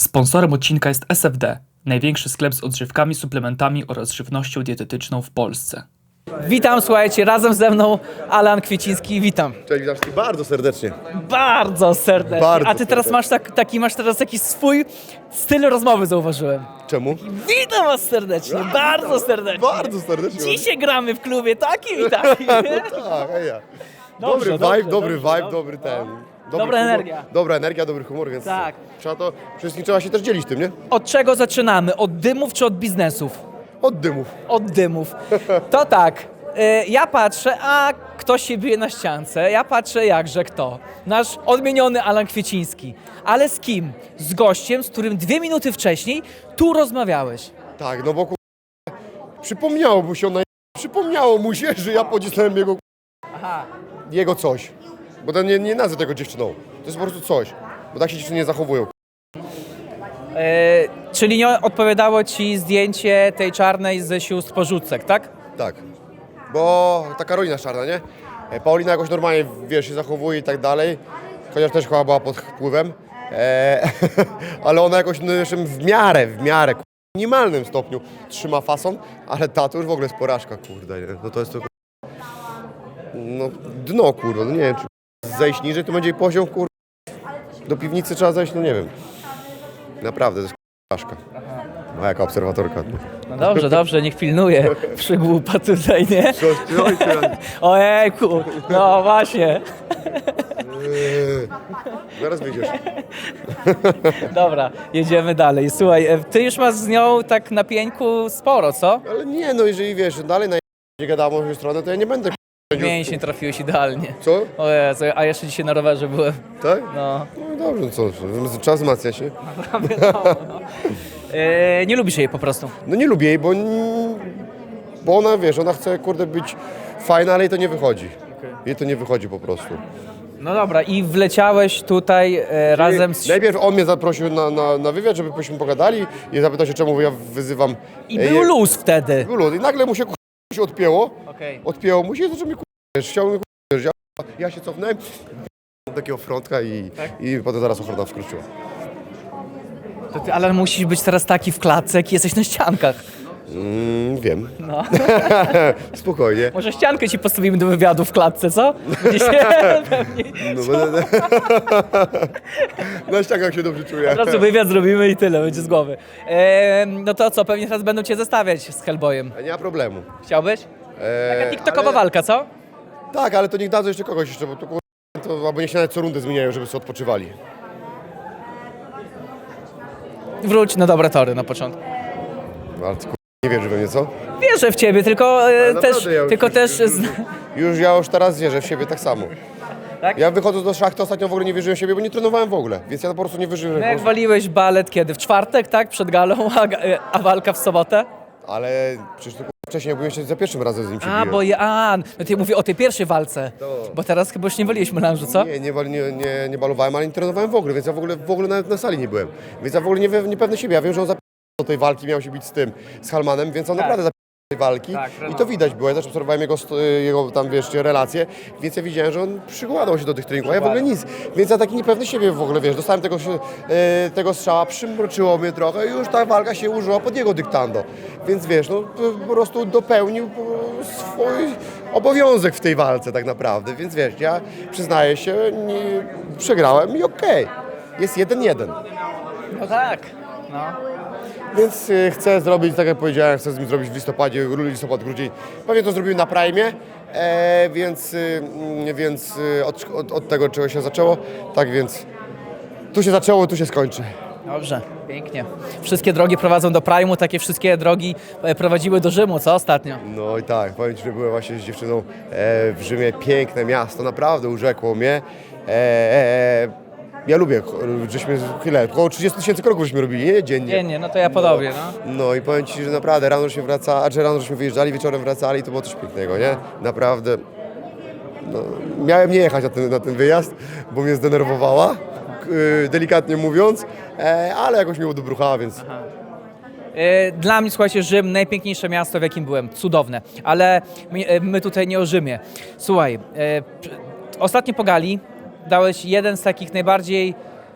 Sponsorem odcinka jest SFD, największy sklep z odżywkami, suplementami oraz żywnością dietetyczną w Polsce. Witam, słuchajcie, razem ze mną Alan Kwieciński, witam. Cześć, witam cię bardzo serdecznie. Bardzo serdecznie. Bardzo A ty teraz serdecznie. masz tak, taki, masz teraz jakiś swój styl rozmowy, zauważyłem. Czemu? Witam was serdecznie, bardzo serdecznie. Bardzo serdecznie. Dzisiaj gramy w klubie takim i takim. Tak, ja. Dobry dobrze, vibe, dobry dobrze, vibe, dobry ten. Dobry Dobra humor, energia. Dobra energia, dobry humor, więc Tak. trzeba to, wszystkim trzeba się też dzielić tym, nie? Od czego zaczynamy? Od dymów czy od biznesów? Od dymów. Od dymów. To tak, y, ja patrzę, a ktoś się bije na ściance. Ja patrzę jakże kto. Nasz odmieniony Alan Kwieciński. Ale z kim? Z gościem, z którym dwie minuty wcześniej tu rozmawiałeś. Tak, no bo ku... przypomniało mu się przypomniało mu się, że ja pocisnąłem jego Aha. jego coś. Bo to nie, nie nazwę tego dziewczyną. To jest po prostu coś. Bo tak się dziewczyny nie zachowują. E, czyli nie odpowiadało ci zdjęcie tej czarnej ze sióstr porzucek, tak? Tak. Bo ta Karolina czarna, nie? E, Paulina jakoś normalnie, wiesz, się zachowuje i tak dalej. Chociaż też chyba była pod wpływem. E, ale ona jakoś no, jeszcze w miarę, w miarę, ku- w minimalnym stopniu trzyma fason, ale ta to już w ogóle jest porażka, kurde. Nie? No to jest to, no dno, kurde, no nie wiem, czy zejść niżej, to będzie poziom, kurde. Do piwnicy trzeba zejść, no nie wiem. Naprawdę, to jest porażka. No jaka obserwatorka. No dobrze, dobrze, niech pilnuje przygłupa tutaj, nie? Ojejku, no właśnie. Eee, Zaraz wyjdziesz. Dobra, jedziemy dalej. Słuchaj, e, ty już masz z nią tak na pieńku sporo, co? Ale nie, no jeżeli wiesz, dalej na gadamy w stronę, to ja nie będę Mięśnie trafiłeś idealnie. Co? O Jezu, a jeszcze dzisiaj na rowerze byłem. Tak? No. No dobrze, no co, czas wzmacnia się. E, nie lubisz jej po prostu. No nie lubię jej, bo, n- bo ona, wiesz, ona chce, kurde, być fajna, ale jej to nie wychodzi. Jej to nie wychodzi po prostu. No dobra, i wleciałeś tutaj e, razem z... Najpierw on mnie zaprosił na, na, na wywiad, żebyśmy pogadali i zapytał się, czemu ja wyzywam... I e, był luz wtedy. Był luz. I nagle mu się, się odpięło. Okej. Odpięło mu się i zaczął mnie chciał ja, ja się cofnąłem, takiego frontka i, Tak? i potem zaraz ochrona wkroczyła. To ty, ale musisz być teraz taki w klatce, jak jesteś na ściankach. Mm, wiem. No. Spokojnie. Może ściankę ci postawimy do wywiadu w klatce, co? Pewnie. No. Na ścianach się dobrze czuję. Od razu wywiad zrobimy i tyle, będzie z głowy. E, no to co, pewnie teraz będą cię zestawiać z Hellboyem. Nie ma problemu. Chciałbyś? Eee, Taka TikTokowa ale- walka, co? Tak, ale to niech dadzą jeszcze kogoś jeszcze, bo to, kur- to albo niech się nawet co rundę zmieniają, żeby sobie odpoczywali. Wróć na dobre tory na początku. No, ale kur- nie wierzy we mnie, co? Wierzę w ciebie, tylko e, naprawdę, też, ja już- tylko już- też... już- zna- Już ja już teraz wierzę w siebie tak samo. Tak? Ja wychodząc do szachty ostatnio w ogóle nie wierzyłem w siebie, bo nie trenowałem w ogóle. Więc ja po prostu nie wierzyłem. No jak waliłeś balet kiedy? W czwartek, tak? Przed galą, a, ga- a walka w sobotę? Ale przecież to wcześniej, byłem jeszcze za pierwszym razem z nim się A, biłem. bo ja, a, no ty mówię o tej pierwszej walce. Bo teraz chyba już nie waliłeś melanżu, co? Nie, nie, wal- nie, nie, nie balowałem, ale nie trenowałem w ogóle, więc ja w ogóle, w ogóle nawet na sali nie byłem. Więc ja w ogóle nie, we- nie pewny siebie. Ja wiem, że on zapisał do tej walki, miał się bić z tym, z Halmanem, więc on Tak. naprawdę zapisał tej walki Tak, i to widać było. Ja też obserwowałem jego, jego tam, wiesz, relacje, więc ja widziałem, że on przykładał się do tych treningów, a ja w ogóle nic. Więc ja taki niepewny siebie w ogóle, wiesz, dostałem tego, się- e, tego strzała, przymroczyło mnie trochę i już ta walka się użyła pod jego dyktando. Więc wiesz, no po- po prostu dopełnił swój obowiązek w tej walce tak naprawdę. Więc wiesz, ja przyznaję się, nie, przegrałem i okej. Jest jeden jeden. No tak. No. Więc y, chcę zrobić, tak jak powiedziałem, chcę z nim zrobić w listopadzie, listopad, grudzień. Pewnie to zrobiłem na Prime, e, więc, y, mm, więc y, od, od, od tego czego się zaczęło. Tak więc tu się zaczęło, tu się skończy. Dobrze, pięknie. Wszystkie drogi prowadzą do Prime'u, takie wszystkie drogi e, prowadziły do Rzymu, co ostatnio? No i tak, powiem Ci, że byłem właśnie z dziewczyną e, w Rzymie, piękne miasto, naprawdę urzekło mnie. E, e, e, ja lubię, żeśmy, chwilę, około 30 tysięcy kroków żeśmy robili, nie? Dziennie. Dziennie, no to ja podobnie, no. No i powiem Ci, że naprawdę rano się wraca, a czy rano żeśmy wyjeżdżali, wieczorem wracali, to było coś pięknego, nie? Naprawdę. No, miałem nie jechać na ten, na ten wyjazd, bo mnie zdenerwowała, y, delikatnie mówiąc, e, ale jakoś mnie udobruchała, więc E, Dla mnie, słuchajcie, Rzym, najpiękniejsze miasto, w jakim byłem. Cudowne. Ale my, e, my tutaj nie o Rzymie. Słuchaj, ostatnio po gali dałeś jeden z takich najbardziej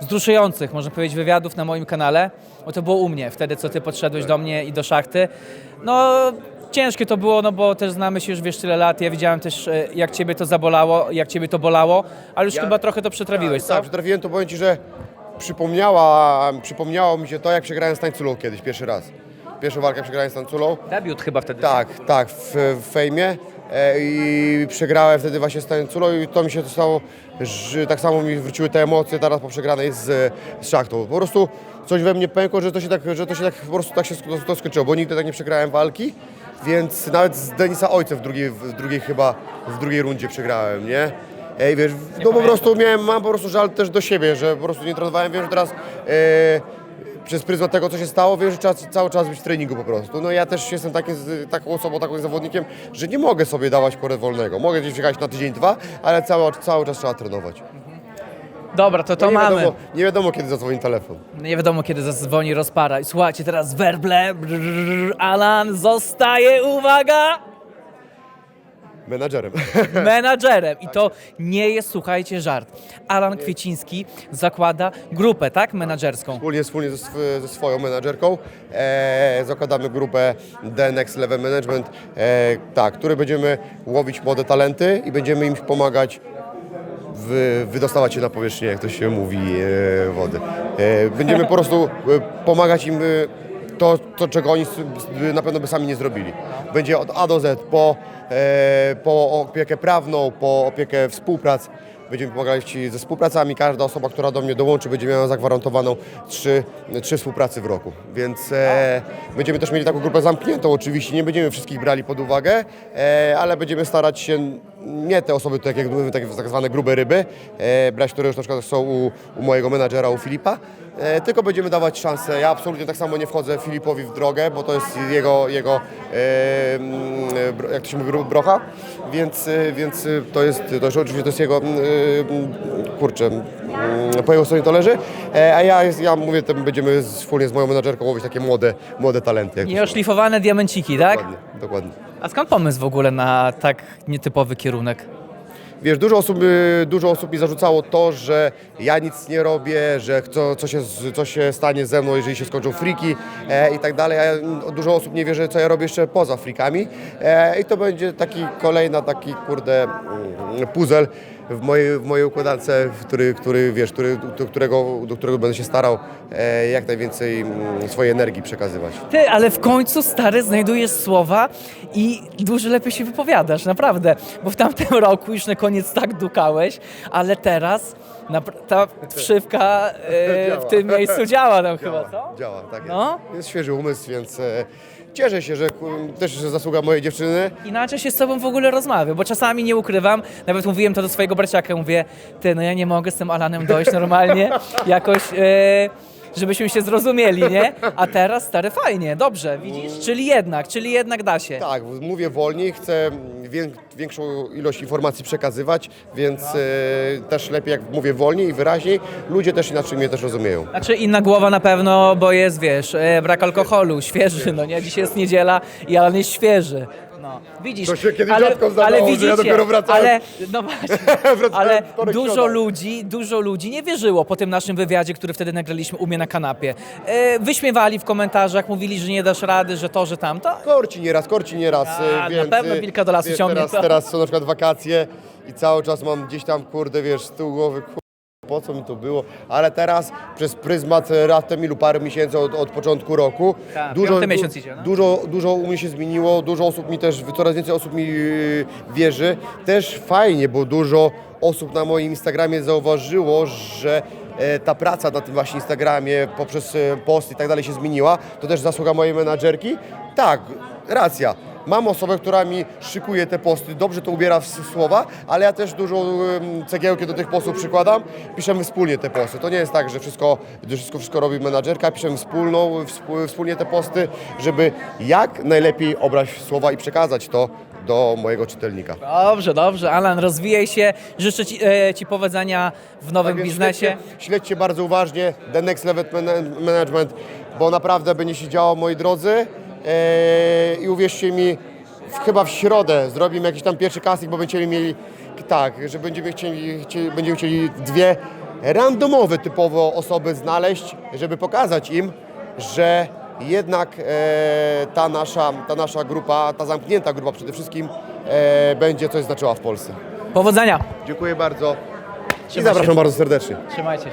wzruszających, można powiedzieć, wywiadów na moim kanale, bo to było u mnie, wtedy co ty podszedłeś do mnie i do szachty. No, ciężkie to było, no bo też znamy się już wiesz tyle lat, ja widziałem też e, jak ciebie to zabolało, jak ciebie to bolało, ale już chyba trochę to przetrawiłeś, co? Tak, przetrafiłem to, powiem Ci, że przypomniała, przypomniało mi się to, jak przegrałem z Tańculą kiedyś, pierwszy raz. Pierwszą walkę przegrałem z Tańculą. Debiut chyba wtedy. Tak, tak, w, w fejmie i przegrałem wtedy właśnie z Tańculą i to mi się to stało, że tak samo mi wróciły te emocje teraz po przegranej z, z Szachtą. Po prostu coś we mnie pękło, że to się tak, że to się tak po prostu tak się sk- to skończyło, bo nigdy tak nie przegrałem walki, więc nawet z Denisa Ojcem w drugiej, w drugiej chyba, w drugiej rundzie przegrałem, nie? Ej, wiesz, no po prostu miałem, mam po prostu żal też do siebie, że po prostu nie trenowałem, wiem, że teraz e, przez pryzmat tego, co się stało, wiem, że trzeba cały czas być w treningu po prostu. No ja też jestem takim, taką osobą, takim zawodnikiem, że nie mogę sobie dawać porę wolnego. Mogę gdzieś wjechać na tydzień, dwa, ale cały, cały czas trzeba trenować. Dobra, to to nie, mamy. Wiadomo, nie wiadomo, kiedy zadzwoni telefon. Nie wiadomo kiedy zadzwoni rozpara. I słuchajcie, teraz werble, brrr, Alan zostaje, uwaga, Menadżerem. menadżerem. I to nie jest, słuchajcie, żart. Alan Kwieciński zakłada grupę, tak, menadżerską. Wspólnie, wspólnie ze, sw- ze swoją menadżerką e, zakładamy grupę The Next Level Management, e, tak, który będziemy łowić młode talenty i będziemy im pomagać wy, wydostawać się na powierzchnię, jak to się mówi, e, wody. E, będziemy po prostu e, pomagać im e, to, to, czego oni na pewno by sami nie zrobili. Będzie od A do Z, po, e, po opiekę prawną, po opiekę współprac. Będziemy pomagali Ci ze współpracami. Każda osoba, która do mnie dołączy, będzie miała zagwarantowaną trzy, trzy współpracy w roku. Więc e, będziemy też mieli taką grupę zamkniętą oczywiście. Nie będziemy wszystkich brali pod uwagę, e, ale będziemy starać się nie te osoby, tak jak mówimy, tak, zwane grube ryby, e, brać, które już na przykład są u, u mojego menadżera, u Filipa, e, tylko będziemy dawać szansę. Ja absolutnie tak samo nie wchodzę Filipowi w drogę, bo to jest jego, jego e, mm, jak to się mówi, bro- brocha, więc, e, więc to jest, to już oczywiście to jest jego, mm, e, kurczę, mm, po jego stronie to leży, e, a ja, ja mówię, to będziemy wspólnie z moją menadżerką łowić takie młode, młode talenty. jak to się Nieoszlifowane diamenciki, tak? Dokładnie, dokładnie. A skąd pomysł w ogóle na tak nietypowy kierunek? Wiesz, dużo osób, y, dużo osób mi zarzucało to, że ja nic nie robię, że co, co, się, co się stanie ze mną, jeżeli się skończą friki e, i tak dalej. A mm, dużo osób nie wie, że co ja robię jeszcze poza frikami. E, I to będzie taki kolejna, taki kurde mm, puzzle w mojej, w mojej układance, który, który wiesz, który, do, którego, do którego będę się starał e, jak najwięcej mm, swojej energii przekazywać. Ty, ale w końcu, stary, znajdujesz słowa i dużo lepiej się wypowiadasz, naprawdę. Bo w tamtym roku już na koniec tak dukałeś, ale teraz ta wszywka e, w Działa. tym miejscu działa tam chyba, co? Działa, tak jest. No. Jest świeży umysł, więc e, cieszę się, że ku- też zasługa mojej dziewczyny. Inaczej się z tobą w ogóle rozmawia, bo czasami nie ukrywam, nawet mówiłem to do swojego braciaka, mówię, ty, no ja nie mogę z tym Alanem dojść normalnie, jakoś, e, żebyśmy się zrozumieli, nie? A teraz, stary, fajnie, dobrze, widzisz? Czyli jednak, czyli jednak da się. Tak, mówię wolniej, chcę wię, większą ilość informacji przekazywać, więc e, też lepiej jak mówię wolniej i wyraźniej, ludzie też inaczej mnie też rozumieją. Znaczy inna głowa na pewno, bo jest, wiesz, e, brak alkoholu, świeży, no nie? Dzisiaj jest niedziela i Alan jest świeży. No, widzisz, To się kiedyś rzadko zdarzało, że ja dopiero wracałem. ale, no właśnie, Wracałem ale dużo środa. ludzi, dużo ludzi nie wierzyło po tym naszym wywiadzie, który wtedy nagraliśmy u mnie na kanapie. E, wyśmiewali w komentarzach, mówili, że nie dasz rady, że to, że tamto. Korci nieraz, korci nieraz, A, na więc... pewno e, wilka do lasu ciągnie, Teraz, co? teraz są na przykład wakacje i cały czas mam gdzieś tam, kurde, wiesz, z tyłu głowy, kurde, po co mi to było, ale teraz przez pryzmat e, raptem ilu parę miesięcy od, od początku roku, Tak, piąty miesiąc idzie, no. dużo, dużo u mnie się zmieniło, dużo osób mi też, coraz więcej osób mi yy, wierzy. Też fajnie, bo dużo osób na moim Instagramie zauważyło, że e, ta praca na tym właśnie Instagramie poprzez e, post i tak dalej się zmieniła. To też zasługa mojej menadżerki. Tak, racja. Mam osobę, która mi szykuje te posty, dobrze to ubiera w słowa, ale ja też dużo cegiełki do tych postów przykładam. Piszemy wspólnie te posty. To nie jest tak, że wszystko, wszystko, wszystko robi menadżerka. Piszemy wspólną, wspólnie te posty, żeby jak najlepiej obrać słowa i przekazać to do mojego czytelnika. Dobrze, dobrze, Alan, rozwijaj się, życzę ci, e, ci powodzenia w nowym Tak biznesie. Śledźcie, śledźcie bardzo uważnie The Next Level Mana- Management, bo naprawdę będzie się działo, moi drodzy. Eee, I uwierzcie mi, w, chyba w środę zrobimy jakiś tam pierwszy casting, bo będziemy mieli, tak, że będziemy chcieli, chcieli, będziemy chcieli dwie randomowe typowo osoby znaleźć, żeby pokazać im, że jednak e, ta, nasza, ta nasza grupa, ta zamknięta grupa przede wszystkim e, będzie coś znaczyła w Polsce. Powodzenia! Dziękuję bardzo i Trzymaj się. zapraszam bardzo serdecznie. Trzymajcie się.